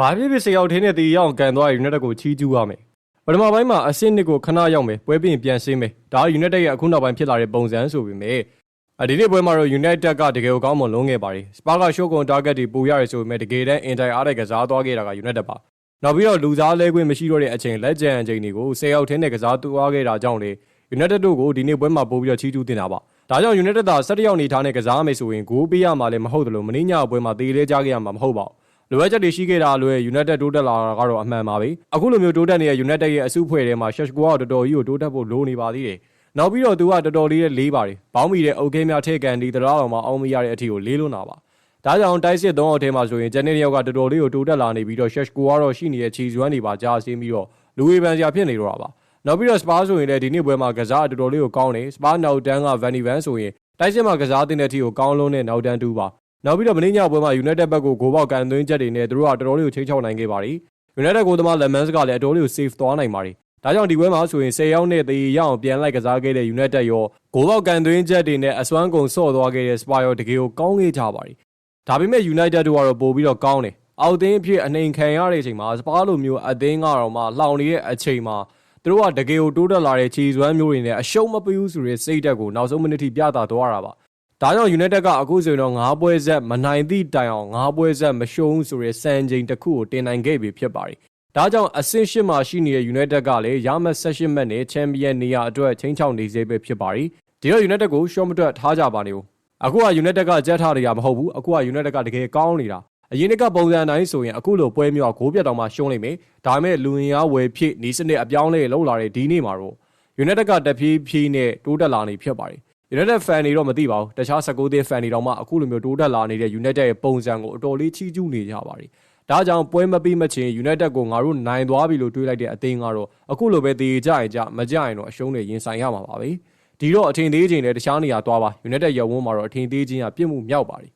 ဘာဖြစ်ဖြစ်စေရောက်ထင်းတဲ့တီရအောင်ကန်သွားရ United ကိုချီးကျူးရမယ်ပထမပိုင်းမှာအဆင့်နှစ်ကိုခဏရောက်မယ်ပွဲပြင်ပြန်ဆင်းမယ်ဒါက United ရဲ့အခုနောက်ပိုင်းဖြစ်လာတဲ့ပုံစံဆိုပေမဲ့အဒီနေ့ပွဲမှာတော့ United ကတကယ်ကိုကောင်းမွန်လုံးခဲ့ပါတယ်စပါကရှိုးကွန် target တွေပိုရတယ်ဆိုပေမဲ့တကယ်တမ်းအင်တိုင်အားတဲ့ကစားသွားခဲ့တာက United ပါနောက်ပြီးတော့လူစားလဲခွင့်မရှိတော့တဲ့အချိန်လက်ကျန်အချိန်တွေကို10ရောက်ထင်းတဲ့ကစားသွားခဲ့တာကြောင့်လေ United တို့ကိုဒီနေ့ပွဲမှာပို့ပြီးတော့ချီးကျူးတင်တာပါဒါကြောင့် United သာ17ရောက်နေထားတဲ့ကစားမယ်ဆိုရင်ဂိုးပေးရမှာလည်းမဟုတ်တယ်လို့မင်းညပွဲမှာတေးလဲကြားခဲ့ရမှာမဟုတ်ပါဘူး လိုအပ်ချက်တွေရှိခဲ့တာလွယ် United တိုးတက်လာတာကတော့အမှန်ပါပဲအခုလိုမျိုးတိုးတက်နေတဲ့ United ရဲ့အစုဖွဲ့ထဲမှာ Sheshko ကတော်တော်ကြီးကိုတိုးတက်ဖို့လိုနေပါသေးတယ်နောက်ပြီးတော့သူကတော်တော်လေးလေးပါတယ်ဘောင်းမီတဲ့အုတ်ခဲများထဲကန်ဒီတရားတော်မှာအောင်မရတဲ့အထီကိုလေးလွန်းတာပါဒါကြောင့်တိုက်စစ်သုံးအောင်ထဲမှာဆိုရင်ဂျန်နေတယောက်ကတော်တော်လေးကိုတိုးတက်လာနေပြီးတော့ Sheshko ကတော့ရှိနေတဲ့ခြေစွမ်းတွေပါကြားဆင်းပြီးတော့လူဝေဖန်စရာဖြစ်နေတော့တာပါနောက်ပြီးတော့စပါးဆိုရင်လည်းဒီနေ့ပွဲမှာကစားတော်တော်လေးကိုကောင်းတယ်စပါးနောက်တန်းက Van de Ven ဆိုရင်တိုက်စစ်မှာကစားတဲ့အထီကိုကောင်းလုံးနဲ့နောက်တန်းတူပါ နောက်ပြီးတော့မင်းညပွဲမှာ United ဘက်ကိုဂိုးပေါက်ကန်သွင်းချက်တွေနဲ့သူတို့ကတော်တော်လေးကိုချိန်ချောက်နိုင်ခဲ့ပါတယ် United ကိုသမား Lemans ကလည်းအတော်လေးကို save သွားနိုင်ပါတယ်ဒါကြောင့်ဒီပွဲမှာဆိုရင်10ရောက်နဲ့တေးရအောင်ပြန်လိုက်ကစားခဲ့တဲ့ United ရောဂိုးပေါက်ကန်သွင်းချက်တွေနဲ့အစွမ်းကုန်ဆော့သွားခဲ့တဲ့ Spa ရောတကယ်ကိုကောင်းခဲ့ကြပါတယ်ဒါပေမဲ့ United တို့ကတော့ပို့ပြီးတော့ကောင်းတယ်အောက်သင်းအဖြစ်အနေခံရတဲ့အချိန်မှာ Spa လိုမျိုးအသင်းကတော့မှလှောင်နေတဲ့အချိန်မှာသူတို့ကတကယ်ကိုတိုးတက်လာတဲ့ခြေစွမ်းမျိုးတွေနဲ့အရှုံးမပေးဘူးဆိုတဲ့စိတ်ဓာတ်ကိုနောက်ဆုံးမိနစ်ထိပြသသွားတာပါ ဒါကြောင့် United ကအခုဆိုရင်တော့9ပွဲဆက်မနိုင်သည့်တိုင်အောင်9ပွဲဆက်မရှုံးဆိုတဲ့စံချိန်တစ်ခုကိုတင်နိုင်ခဲ့ပြီဖြစ်ပါတယ်။ဒါကြောင့်အဆင့်၈မှာရှိနေတဲ့ United ကလည်းရမတ်18မှတ်နဲ့ချန်ပီယံနေရာအတွက်ချင်းချောက်နေစေပဲဖြစ်ပါတယ်။ဒီတော့ United ကိုရှော့မတွက်ထားကြပါနေဦး။အခုက United ကကြက်ထားနေတာမဟုတ်ဘူး။အခုက United ကတကယ်ကောင်းနေတာ။အရင်ကပုံစံတိုင်းဆိုရင်အခုလိုပွဲမျိုးကဂိုးပြတ်တောင်မှရှုံးနိုင်မယ်။ဒါပေမဲ့လူဝင်အားဝယ်ဖြစ်နီးစနစ်အပြောင်းလဲလောက်လာတဲ့ဒီနေ့မှာတော့ United ကတဖြည်းဖြည်းနဲ့တိုးတက်လာနေဖြစ်ပါတယ်။ United fan တွေတော့မသိပါဘူးတခြား19သင်း fan တွေတောင်မှအခုလိုမျိုးတိုးတက်လာနေတဲ့ United ရဲ့ပုံစံကိုအတော်လေးချီးကျူးနေကြပါတယ်ဒါကြောင့်ပွဲမပြီးမချင်း United ကိုငါတို့နိုင်သွားပြီလို့တွေးလိုက်တဲ့အသင်းကတော့အခုလိုပဲတည်ကြရင်ကြမကြရင်တော့အရှုံးတွေရင်ဆိုင်ရမှာပါပဲဒီတော့အထင်သေးခြင်းနဲ့တခြားနေရာသွားပါ United ရုံဝန်းမှာတော့အထင်သေးခြင်းကပြစ်မှုမြောက်ပါတယ်